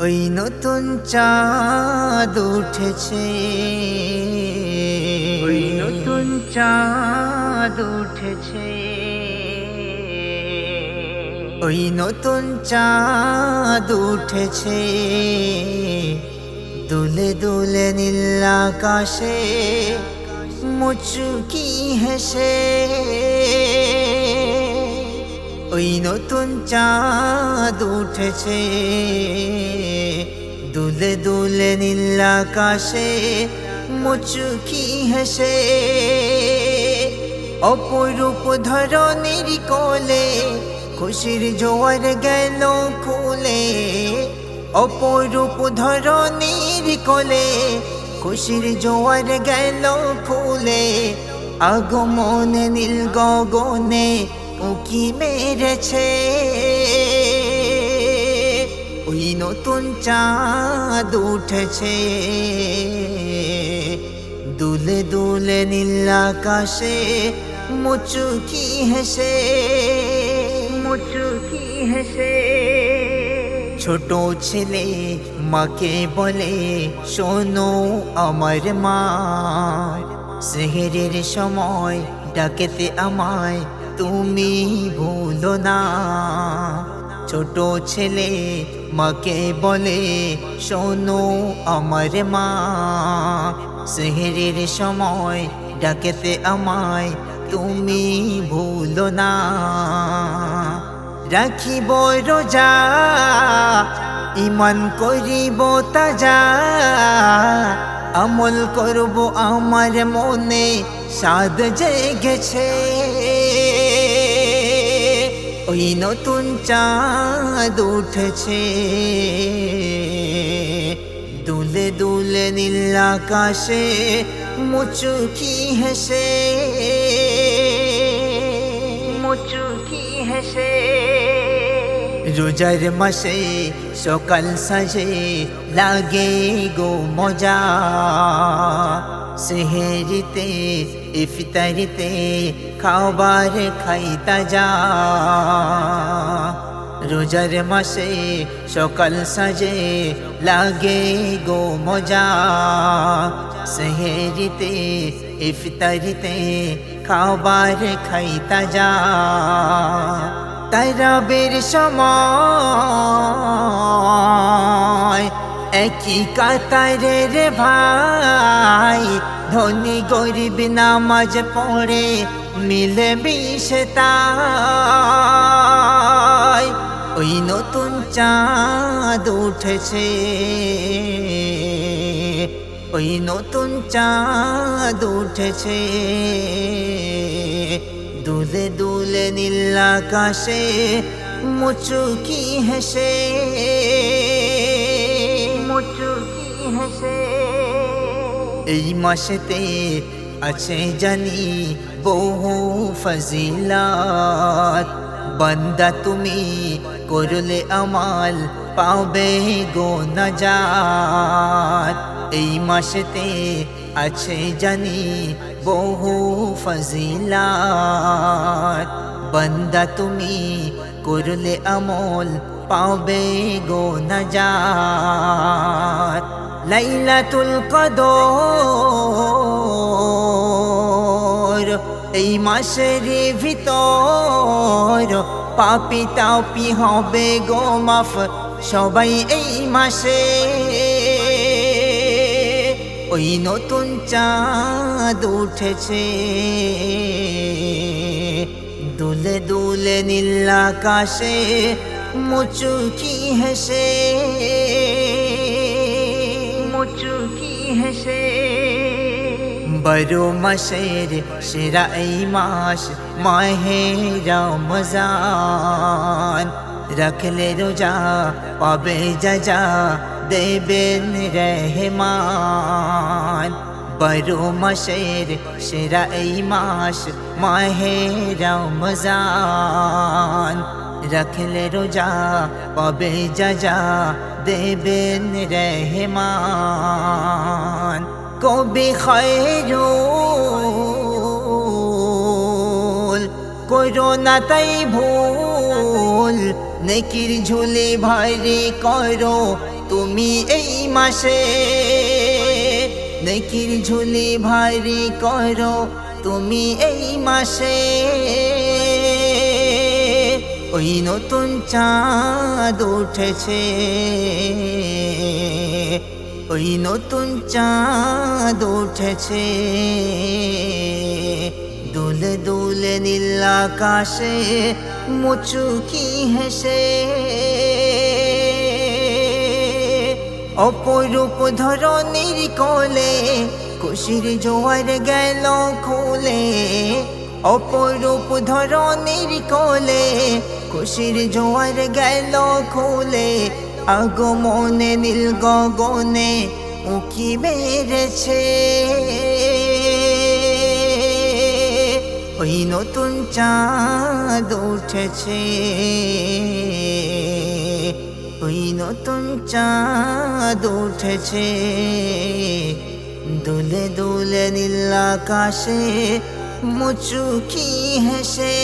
ওই নতুন চাঁদ উঠেছে। ওই নতুন চাঁদ উঠেছে। ওই নতুন চাঁদ উঠেছে। দুলে দুলে নীল আকাশে মুচুকি হেসে নতুন চাঁদ উঠেছে। দুলে দুলে নীল আকাশে মুচুকি হেসে। অপরূপ ধরনের কোলে খুশির জোয়ার গেল ফুলে অপরূপ ধরনের কোলে খুশির জোয়ার গেল ফুলে আগমন নীল গগনে উকি মেরেছে। ওই নতুন চাঁদ উঠেছে। দুলে দুলে নীল আকাশে মুচুকি হেসে। মুচুকি হেসে। ছোট ছেলে মাকে বলে, শোনো আমার মা, সেহেরের সময় ডাকেতে আমায় তুমি ভুলো না। ছোট ছেলে মাকে বলে, শোনো আমার মা, সেহেরের সময় ডাকেতে আমায়, তুমি ভুলো না। রাখিব রোজা ইমান করিব তাজা, আমল করব আমার মনে সাদ জেগেছে। ওই নতুন চাঁদ উঠেছে। দুলে দুলে নীল আকাশে মুচুকি হেসে। মুচুকি হেসে। রোজার মাসে সকাল সাজে লাগে গো মজা। সেহেরিতে, ইফতারিতে খাবার খাই তাজা রোজার মাসে সকাল সাজে লাগে গো মজা। সেহেরিতে, ইফতারিতে খাবার খাই তাজা তাইরাবের সময় একই কাতারে রে ভাই। ধনী গরিব নামাজ পড়ে, মিলে মিশে তাই। ওই নতুন চাঁদ উঠেছে। ওই নতুন চাঁদ উঠেছে। দুলে দুলে নীল আকাশে, মুচুকি হেসে। মুচুকি হেসে এই মাসেতে আছে জানি বহু ফজিলাত। বান্দা তুমি করলে আমাল, পাবে গো নাজাত। এই মাসেতে আছে জানি বহু ফজিলাত। বান্দা তুমি করলে আমল পাবে গো নাজাত। লাইলাতুল কদর, এই মাসের ভিতর পাপি তাপি হবে গো মাফ, সবাই এই মাসে। ওই নতুন চাঁদ উঠেছে, দুলে দুলে নীল আকাশে মুচুকি হেসে মুচুকি হেসে বারো মাসের সেরা এই মাস মাহে রমজান রাখলে রোজা পাবে যা দেবেন রহমান বারো মাসের সেরা এই মাস মাহে রমজান রাখলে রোজা পাবে যা যা দেবেন রহমান কবি খয়রুল করোনা তাই ভুল নেকির ঝুলি ভাইরে করো তুমি এই মাসে নেকির ঝুলি ভাইরে করো তুমি এই মাসে ওই নতুন চাঁদ উঠেছে। ওই নতুন চাঁদ উঠেছে। দুলে দুলে নীল আকাশে মুচুকি হেসে। অপরূপ ধরনের কোলে খুশির জোয়ার গেল খুলে। অপরূপ ধরনের কোলে খুশির জোয়ার গেল খুলে, আগমনে নীল গগনে উকি বেড়েছে ওই নতুন চাঁদ উঠেছে। ওই নতুন চাঁদ উঠেছে। দুলে দুলে নীল আকাশে মুচুকি হেসে।